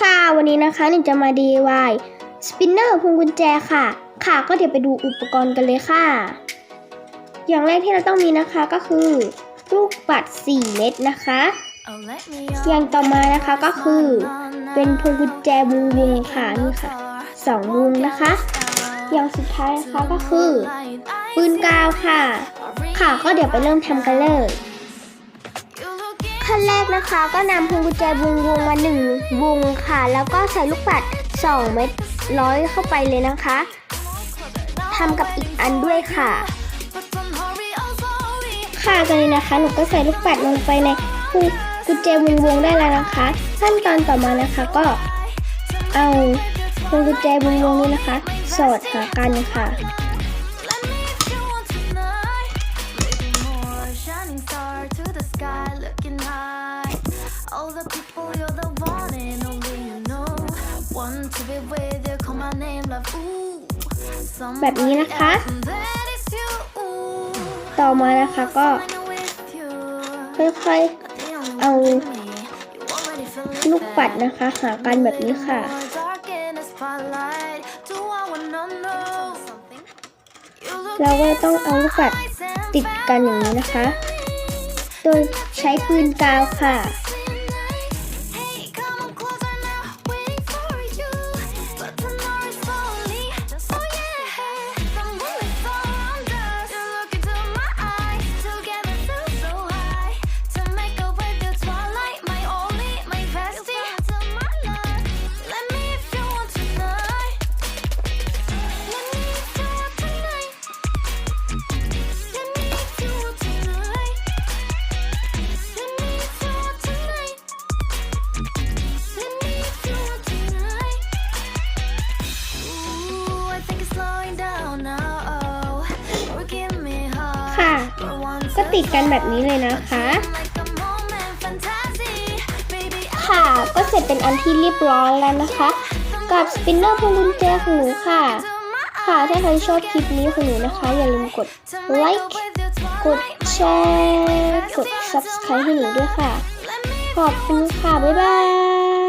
ค่ะ วันนี้นะคะหนูจะมา DIY สปินเนอร์พวงกุญแจค่ะ ค่ะก็เดี๋ยวไปดูอุปกรณ์กันเลยค่ะ อย่างแรกที่เราต้องมีนะคะก็คือ ลูกปัด 4 เม็ดนะคะ อย่างต่อมานะคะก็คือ เป็เป็นนพพววงงกุกุญญแจแจววงงววงงๆค่ะค่ะนี่นี่ค่ะค่ะสองวงนะคะ อย่างสุดท้ายนะคะก็คือปืปืนนกากาววค่ะค่ะ ค่ะก็เดี๋ยวไปเริ่มทำกันเลย ขั้นแรกนะคะ ก็นำพวงกุญแจวงวงมาหนึ่งวงค่ะ แล้วก็ใส่ลูกปัด2เม็ดร้อยเข้าไปเลยนะคะทำกับอีกอันด้วยค่ะ ค่ะตอนนี้นะคะหนูก็ใส่ลูกปัดลงไปในพวงกุญแจวงวงได้แล้วนะคะ ขั้นตอนต่อมานะคะก็เอาพวงกุญแจวงวงนี้นะคะ สอดหากันค่ะ All the people you're the one and only you know Want to be with you call my name love ooh แบบนี้นะคะ That is you ooh ต่อมานะคะก็ When I'm with you ค่อย The only เอา one with me You already feel ๆลูกปัดนะคะ หากันแบบนี้ค่ะ Dark in the spotlight Do I wanna know something เราก็ต้องเอาลูกปัดติดกันอย่างนี้นะคะ โดยใช้ปืนกาวค่ะ ก็ติดกันแบบนี้เลยนะคะ ค่ะก็เสร็จเป็นอันที่เรียบร้อยแล้วนะคะ กับสปินเนอร์พวงกุญแจของหนูค่ะ ค่ะถ้าใครชอบคลิปนี้ของหนูนะคะ อย่าลืมกดไลค์กดแชร์กด subscribe ให้หนูด้วยค่ะ ขอบคุณค่ะ บ๊ายบาย